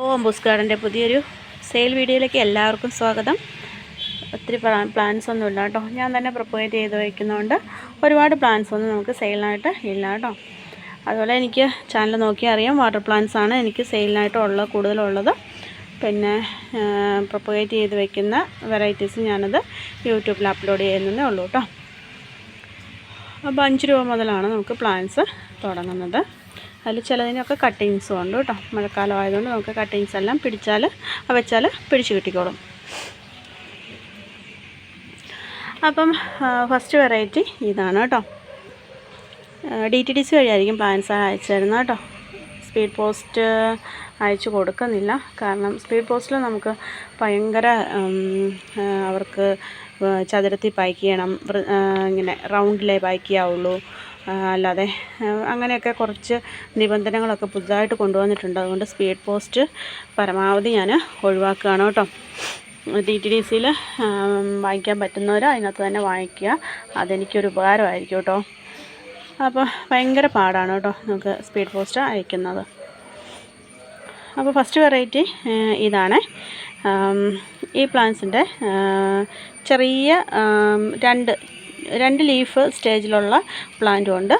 ഓ അംബൂസ് ഗാർഡന്റെ പുതിയൊരു സെയിൽ വീഡിയോയിലേക്ക് എല്ലാവർക്കും സ്വാഗതം. ഒത്തിരി പ്ലാൻസ് ഒന്നും ഇല്ല കേട്ടോ. ഞാൻ തന്നെ പ്രൊപ്പഗേറ്റ് ചെയ്ത് വയ്ക്കുന്നതുകൊണ്ട് ഒരുപാട് പ്ലാൻസ് ഒന്നും നമുക്ക് സെയിലിനായിട്ട് ഇല്ല കേട്ടോ. അതുപോലെ എനിക്ക് ചാനൽ നോക്കി അറിയാം വാട്ടർ പ്ലാന്റ്സ് ആണ് എനിക്ക് സെയിലിനായിട്ട് ഉള്ള കൂടുതലുള്ളത് പിന്നെ പ്രൊപ്പഗേറ്റ് ചെയ്ത് വയ്ക്കുന്ന വെറൈറ്റീസ് ഞാനത് യൂട്യൂബിൽ അപ്ലോഡ് ചെയ്യുന്നതേ ഉള്ളൂ കേട്ടോ. അപ്പോൾ അഞ്ച് രൂപ മുതലാണ് നമുക്ക് പ്ലാൻസ് തുടങ്ങുന്നത്. അതിൽ ചിലതിനൊക്കെ കട്ടിങ്സും ഉണ്ട് കേട്ടോ. മഴക്കാലം ആയതുകൊണ്ട് നമുക്ക് കട്ടിങ്സ് എല്ലാം പിടിച്ചാൽ വെച്ചാൽ പിടിച്ച് കിട്ടിക്കോളും. അപ്പം ഫസ്റ്റ് വെറൈറ്റി ഇതാണ് കേട്ടോ. ഡി ടി ഡി സി വഴിയായിരിക്കും പ്ലാൻസ് അയച്ചിരുന്നത് കേട്ടോ. സ്പീഡ് പോസ്റ്റ് അയച്ചു കൊടുക്കുന്നില്ല. കാരണം സ്പീഡ് പോസ്റ്റിൽ നമുക്ക് ഭയങ്കര അവർക്ക് ചതുരത്തിൽ പാക്ക് ചെയ്യണം. ഇങ്ങനെ റൗണ്ടിലേ പാക്ക് ചെയ്യാവുള്ളൂ. അല്ലാതെ അങ്ങനെയൊക്കെ കുറച്ച് നിബന്ധനകളൊക്കെ പുതുതായിട്ട് കൊണ്ടുവന്നിട്ടുണ്ട്. അതുകൊണ്ട് സ്പീഡ് പോസ്റ്റ് പരമാവധി ഞാൻ ഒഴിവാക്കുകയാണ് കേട്ടോ. ഡി ടി ഡി സിയിൽ വാങ്ങിക്കാൻ പറ്റുന്നവർ അതിനകത്ത് തന്നെ വാങ്ങിക്കുക. അതെനിക്കൊരു ഉപകാരമായിരിക്കും കേട്ടോ. അപ്പോൾ ഭയങ്കര പാടാണ് കേട്ടോ നമുക്ക് സ്പീഡ് പോസ്റ്റ് അയക്കുന്നത്. അപ്പോൾ ഫസ്റ്റ് വെറൈറ്റി ഇതാണ്. ഈ പ്ലാന്റ്സിന്റെ ചെറിയ രണ്ട് രണ്ട് ലീഫ് സ്റ്റേജിലുള്ള പ്ലാന്റും ഉണ്ട്.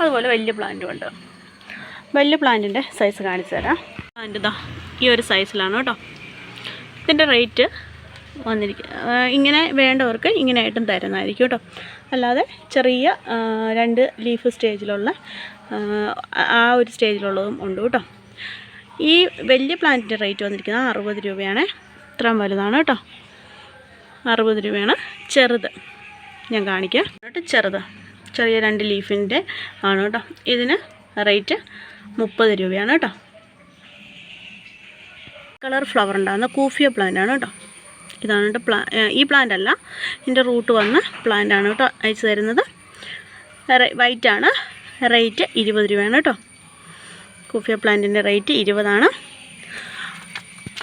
അതുപോലെ വലിയ പ്ലാന്റും ഉണ്ട്. വലിയ പ്ലാന്റിന്റെ സൈസ് കാണിച്ചു തരാം. പ്ലാന്റ് ഇതാ ഈ ഒരു സൈസിലാണ് കേട്ടോ. ഇതിന്റെ റേറ്റ് വന്നിരിക്കുക ഇങ്ങനെ വേണ്ടവർക്ക് ഇങ്ങനെയായിട്ടും തരുന്നതായിരിക്കും കേട്ടോ. അല്ലാതെ ചെറിയ രണ്ട് ലീഫ് സ്റ്റേജിലുള്ള ആ ഒരു സ്റ്റേജിലുള്ളതും ഉണ്ട് കേട്ടോ. ഈ വലിയ പ്ലാന്റിന്റെ റേറ്റ് വന്നിരിക്കുന്നത് അറുപത് രൂപയാണ്. ഇത്രയും വലുതാണ് കേട്ടോ. അറുപത് രൂപയാണ് ചെറുത്. ഞാൻ കാണിക്കാം. കേട്ടോ ചെറുത്. ചെറിയ രണ്ട് ലീഫിന്റെ ആണ് കേട്ടോ. ഇതിന് റേറ്റ് മുപ്പത് രൂപയാണ് കേട്ടോ. കളർ ഫ്ലവർ ഉണ്ടാകുന്ന കൂഫിയ പ്ലാന്റ് ആണ് കേട്ടോ. ഇതാണ് കേട്ടോ പ്ലാ ഈ പ്ലാന്റ് അല്ല. ഇതിന്റെ റൂട്ട് വന്ന പ്ലാന്റ് ആണ് കേട്ടോ അയച്ചു തരുന്നത്. വൈറ്റ് ആണ്. റേറ്റ് ഇരുപത് രൂപയാണ് കേട്ടോ. കൂഫിയ പ്ലാന്റിന്റെ റേറ്റ് ഇരുപതാണ്.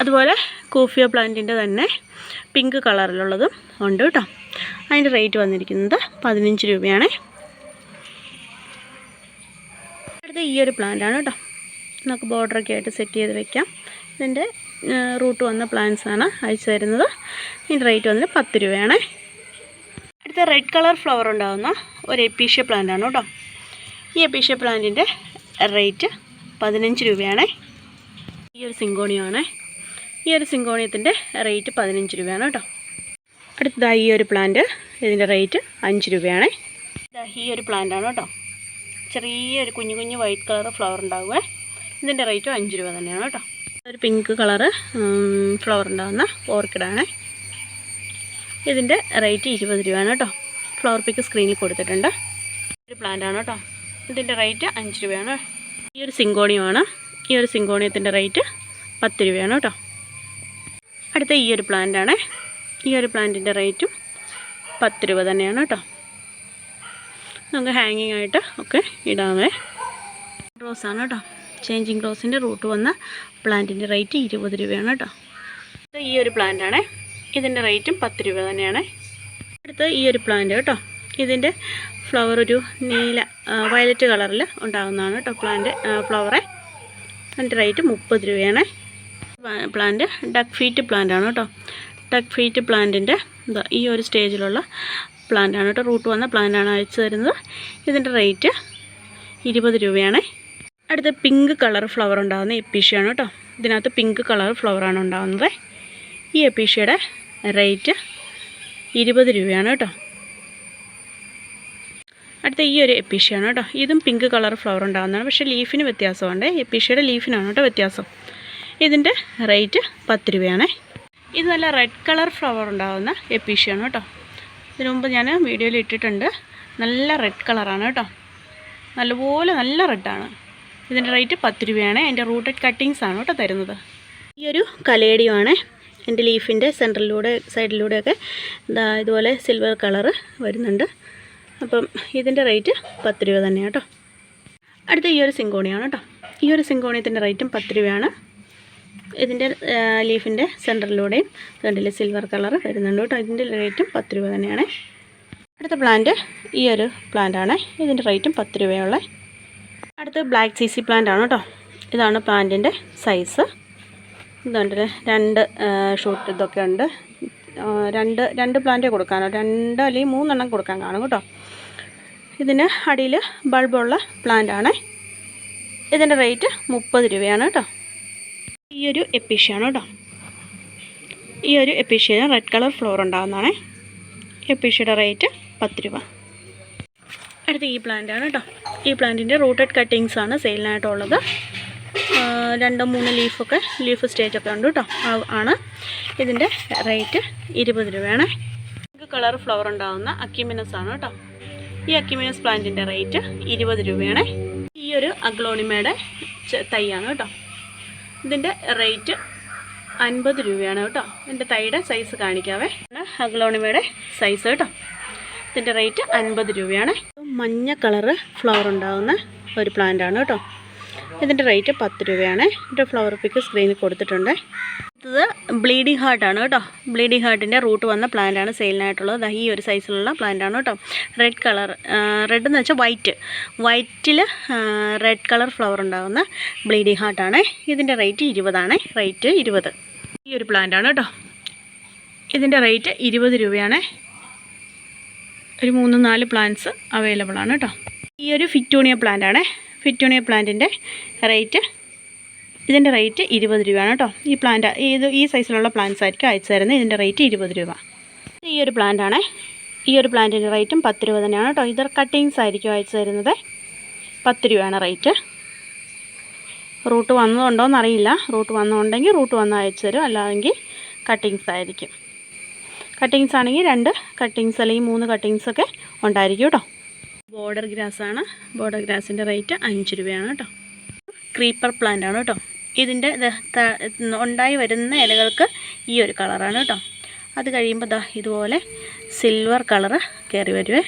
അതുപോലെ കൂഫിയ പ്ലാന്റിന്റെ തന്നെ പിങ്ക് കളറിലുള്ളതും ഉണ്ട് കേട്ടോ. അതിന്റെ റേറ്റ് വന്നിരിക്കുന്നത് പതിനഞ്ച് രൂപയാണ്. അടുത്ത ഈ ഒരു ആണ് കേട്ടോ. നമുക്ക് ബോർഡറൊക്കെ ആയിട്ട് സെറ്റ് ചെയ്ത് വെക്കാം. ഇതിന്റെ റൂട്ട് വന്ന പ്ലാന്റ്സാണ് അയച്ചു തരുന്നത്. ഇതിന്റെ റേറ്റ് വന്നിട്ട് പത്ത് രൂപയാണ്. അടുത്ത റെഡ് കളർ ഫ്ലവർ ഉണ്ടാകുന്ന ഒരു എപ്പീഷ്യ ആണ് കേട്ടോ. ഈ എപ്പീഷ്യ പ്ലാന്റിന്റെ റേറ്റ് പതിനഞ്ച് രൂപയാണ്. ഈ ഒരു സിങ്കോണിയമാണ് ഈ ഒരു സിങ്കോണിയത്തിന്റെ റേറ്റ് പതിനഞ്ച് രൂപയാണ് കേട്ടോ. അടുത്തതായി ഈ ഒരു പ്ലാന്റ് ഇതിന്റെ റേറ്റ് അഞ്ച് രൂപയാണ്. ഈ ഒരു പ്ലാന്റാണ് കേട്ടോ. ചെറിയൊരു കുഞ്ഞു കുഞ്ഞു വൈറ്റ് കളർ ഫ്ലവർ ഉണ്ടാവുക ഇതിന്റെ റേറ്റും അഞ്ച് രൂപ തന്നെയാണ് കേട്ടോ. ഒരു പിങ്ക് കളറ് ഫ്ലവർ ഉണ്ടാകുന്ന ഓർക്കിഡാണ് ഇതിന്റെ റേറ്റ് ഇരുപത് രൂപയാണ് കേട്ടോ. ഫ്ലവർ പിക്ക് സ്ക്രീനിൽ കൊടുത്തിട്ടുണ്ട്. ഒരു പ്ലാന്റാണ് കേട്ടോ. ഇതിന്റെ റേറ്റ് അഞ്ച് രൂപയാണ്. ഈ ഒരു സിങ്കോണിയമാണ്. ഈ ഒരു സിങ്കോണിയത്തിന്റെ റേറ്റ് പത്ത് രൂപയാണ് കേട്ടോ. അടുത്ത ഈ ഒരു പ്ലാന്റാണ് ഈ ഒരു പ്ലാന്റിന്റെ റേറ്റും പത്ത് രൂപ തന്നെയാണ് കേട്ടോ. നമുക്ക് ഹാങ്ങിങ് ആയിട്ട് ഒക്കെ ഇടാമേ റോസാണ് കേട്ടോ. ചേഞ്ചിങ് റോസിന്റെ റൂട്ട് വന്ന പ്ലാന്റിന്റെ റേറ്റ് ഇരുപത് രൂപയാണ് കേട്ടോ. ഈ ഒരു പ്ലാന്റാണ് ഇതിന്റെ റേറ്റും പത്ത് രൂപ തന്നെയാണ്. അടുത്ത ഈ ഒരു പ്ലാന്റ് കേട്ടോ. ഇതിന്റെ ഫ്ലവർ ഒരു നീല വയലറ്റ് കളറിൽ ഉണ്ടാകുന്നതാണ് കേട്ടോ പ്ലാന്റ് ഫ്ലവറെ അതിന്റെ റേറ്റ് മുപ്പത് രൂപയാണ്. പ്ലാന്റ് ഡക്ക് ഫീറ്റ് പ്ലാന്റ് ആണ് കേട്ടോ. ഡക്ക് ഫീറ്റ് പ്ലാന്റിന്റെ എന്താ ഈ ഒരു സ്റ്റേജിലുള്ള പ്ലാന്റാണ് കേട്ടോ. റൂട്ട് വന്ന പ്ലാന്റാണ് അയച്ചു തരുന്നത്. ഇതിന്റെ റേറ്റ് ഇരുപത് രൂപയാണ്. അടുത്ത പിങ്ക് കളർ ഫ്ലവർ ഉണ്ടാകുന്ന എപ്പീഷ്യയാണ് കേട്ടോ. ഇതിനകത്ത് പിങ്ക് കളർ ഫ്ലവറാണ് ഉണ്ടാകുന്നത്. ഈ എപ്പീഷ്യയുടെ റേറ്റ് ഇരുപത് രൂപയാണ് കേട്ടോ. അടുത്ത ഈ ഒരു എപ്പീഷ്യയാണ് കേട്ടോ. ഇതും പിങ്ക് കളർ ഫ്ലവർ ഉണ്ടാകുന്നതാണ്. പക്ഷേ ലീഫിന് വ്യത്യാസമുണ്ട്. എപ്പീഷ്യയുടെ ലീഫിനാണ് കേട്ടോ വ്യത്യാസം. ഇതിന്റെ റേറ്റ് പത്ത് രൂപയാണ്. ഇത് നല്ല റെഡ് കളർ ഫ്ലവർ ഉണ്ടാകുന്ന എപ്പീഷ്യയാണ് കേട്ടോ. ഇതിനു മുമ്പ് ഞാൻ വീഡിയോയിൽ ഇട്ടിട്ടുണ്ട്. നല്ല റെഡ് കളറാണ് കേട്ടോ. നല്ലപോലെ നല്ല റെഡാണ് ഇതിന്റെ റേറ്റ് പത്ത് രൂപയാണ്. അതിന്റെ റൂട്ടഡ് കട്ടിങ്സ് ആണ് കേട്ടോ തരുന്നത്. ഈ ഒരു കലേടിയുമാണ്. എന്റെ ലീഫിന്റെ സെന്ററിലൂടെ സൈഡിലൂടെയൊക്കെ ഇതാ ഇതുപോലെ സിൽവർ കളറ് വരുന്നുണ്ട്. അപ്പം ഇതിന്റെ റേറ്റ് പത്ത് രൂപ തന്നെയാണ് കേട്ടോ. അടുത്ത ഈ ഒരു സിങ്കോണിയാണ് കേട്ടോ. ഈ ഒരു സിങ്കോണിയത്തിന്റെ റേറ്റും പത്ത് രൂപയാണ്. ഇതിന്റെ ലീഫിന്റെ സെന്ററിലൂടെയും ഫ്രണ്ടിൽ സിൽവർ കളർ വരുന്നുണ്ട് കേട്ടോ. ഇതിന്റെ റേറ്റും പത്ത് രൂപ തന്നെയാണ്. അടുത്ത പ്ലാന്റ് ഈ ഒരു പ്ലാന്റാണ് ഇതിന്റെ റേറ്റും പത്ത് രൂപയുള്ള അടുത്ത് ബ്ലാക്ക് സി സി പ്ലാന്റ് ആണ് കേട്ടോ. ഇതാണ് പ്ലാന്റിന്റെ സൈസ് ഇതുണ്ട് രണ്ട് ഷൂട്ട് ഇതൊക്കെ ഉണ്ട്. രണ്ട് രണ്ട് പ്ലാന്റേ കൊടുക്കാനോ രണ്ട് അല്ലെങ്കിൽ മൂന്നെണ്ണം കൊടുക്കാൻ കാണും കേട്ടോ. ഇതിന് അടിയിൽ ബൾബുള്ള പ്ലാന്റ് ആണ്. ഇതിന്റെ റേറ്റ് മുപ്പത് രൂപയാണ് കേട്ടോ. ഈ ഒരു എപ്പിഷ്യാണ് കേട്ടോ ഈ ഒരു എപ്പിഷ്യന് റെഡ് കളർ ഫ്ലോർ ഉണ്ടാകുന്നതാണ് എപ്പിഷ്യയുടെ റേറ്റ് പത്ത് രൂപ അടുത്ത ഈ പ്ലാന്റാണ് കേട്ടോ ഈ പ്ലാന്റിന്റെ റൂട്ടഡ് കട്ടിങ്സ് ആണ് സെയിലിനായിട്ടുള്ളത് രണ്ടോ മൂന്ന് ലീഫൊക്കെ ലീഫ് സ്റ്റേജൊക്കെ ഉണ്ട് കേട്ടോ ആണ്. ഇതിന്റെ റേറ്റ് ഇരുപത് രൂപയാണ്. കളർ ഫ്ലവർ ഉണ്ടാകുന്ന അക്യുമിനസ് ആണ് കേട്ടോ ഈ അക്യുമിനസ് പ്ലാന്റിന്റെ റേറ്റ് ഇരുപത് രൂപയാണ്. ഈ ഒരു അഗ്ലോണിമയുടെ തൈയാണ് കേട്ടോ ഇതിന്റെ റേറ്റ് അൻപത് രൂപയാണ് കേട്ടോ. എന്റെ തൈയുടെ സൈസ് കാണിക്കാവേ. അഗ്ലോണിമയുടെ സൈസ് കേട്ടോ. ഇതിന്റെ റേറ്റ് അൻപത് രൂപയാണ്. മഞ്ഞ കളറ് ഫ്ലവർ ഉണ്ടാകുന്ന ഒരു പ്ലാന്റ് ആണ് കേട്ടോ. ഇതിന്റെ റേറ്റ് പത്ത് രൂപയാണ്. ഇതിന്റെ ഫ്ലവർ പിക്ക് സ്ക്രീനിൽ കൊടുത്തിട്ടുണ്ട്. ഇത് ബ്ലീഡിംഗ് ഹാർട്ടാണ് കേട്ടോ. ബ്ലീഡിംഗ് ഹാർട്ടിന്റെ റൂട്ട് വന്ന പ്ലാന്റ് ആണ് സെയിലിനായിട്ടുള്ളത് ഈ ഒരു സൈസിലുള്ള പ്ലാന്റ് ആണ് കേട്ടോ. റെഡ് കളർ റെഡ് എന്ന് വെച്ചാൽ വൈറ്റ് വൈറ്റിൽ റെഡ് കളർ ഫ്ലവർ ഉണ്ടാകുന്ന ബ്ലീഡിംഗ് ഹാർട്ടാണ് ഇതിന്റെ റേറ്റ് ഇരുപതാണ്. റേറ്റ് ഇരുപത്. ഈ ഒരു പ്ലാന്റ് ആണ് കേട്ടോ. ഇതിന്റെ റേറ്റ് ഇരുപത് രൂപയാണ്. ഒരു മൂന്ന് നാല് പ്ലാന്റ്സ് അവൈലബിൾ ആണ് കേട്ടോ. ഈ ഒരു ഫിറ്റൂണിയ പ്ലാന്റ് ആണ്. ഫിറ്റൂണിയ പ്ലാന്റിന്റെ റേറ്റ് ഇതിന്റെ റേറ്റ് ഇരുപത് രൂപയാണ് കേട്ടോ. ഈ പ്ലാന്റ് ഇത് ഈ സൈസിലുള്ള പ്ലാന്റ്സ് ആയിരിക്കും അയച്ചു തരുന്നത്. ഇതിന്റെ റേറ്റ് ഇരുപത് രൂപ. ഈ ഒരു പ്ലാന്റാണ് ഈ ഒരു പ്ലാന്റിന്റെ റേറ്റും പത്ത് രൂപ തന്നെയാണ് കേട്ടോ. ഇത് കട്ടിങ്സ് ആയിരിക്കും അയച്ചു തരുന്നത്. പത്ത് രൂപയാണ് റേറ്റ്. റൂട്ട് വന്നതുണ്ടോ എന്നറിയില്ല. റൂട്ട് വന്നുണ്ടെങ്കിൽ റൂട്ട് വന്ന് അയച്ചു തരും. അല്ലെങ്കിൽ കട്ടിങ്സ് ആയിരിക്കും. കട്ടിങ്സ് ആണെങ്കിൽ രണ്ട് കട്ടിങ്സ് അല്ലെങ്കിൽ മൂന്ന് കട്ടിങ്സൊക്കെ ഉണ്ടായിരിക്കും കേട്ടോ. ബോർഡർ ഗ്രാസ് ആണ് ബോർഡർ ഗ്രാസിന്റെ റേറ്റ് അഞ്ച് രൂപയാണ് കേട്ടോ. ക്രീപ്പർ പ്ലാന്റ് ആണ് കേട്ടോ. ഇതിന്റെ ഉണ്ടായി വരുന്ന ഇലകൾക്ക് ഈ ഒരു കളറാണ് കേട്ടോ. അത് കഴിയുമ്പോൾ ദാ ഇതുപോലെ സിൽവർ കളറ് കയറി വരുവേ.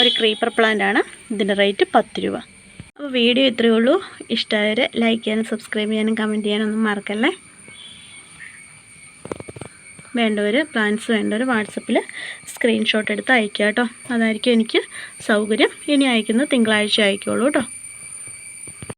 ഒരു ക്രീപ്പർ പ്ലാന്റ് ആണ്. ഇതിന്റെ റേറ്റ് പത്ത് രൂപ. അപ്പോൾ വീഡിയോ ഇത്രയേ ഉള്ളൂ. ഇഷ്ടമായവർ ലൈക്ക് ചെയ്യാനും സബ്സ്ക്രൈബ് ചെയ്യാനും കമന്റ് ചെയ്യാനൊന്നും മറക്കല്ലേ? വേണ്ടവർ പ്ലാൻസ് വേണ്ടവർ വാട്സപ്പിൽ സ്ക്രീൻഷോട്ട് എടുത്ത് അയക്കുക കേട്ടോ. അതായിരിക്കും എനിക്ക് സൗകര്യം. ഇനി അയക്കുന്ന തിങ്കളാഴ്ച അയക്കുള്ളൂ കേട്ടോ.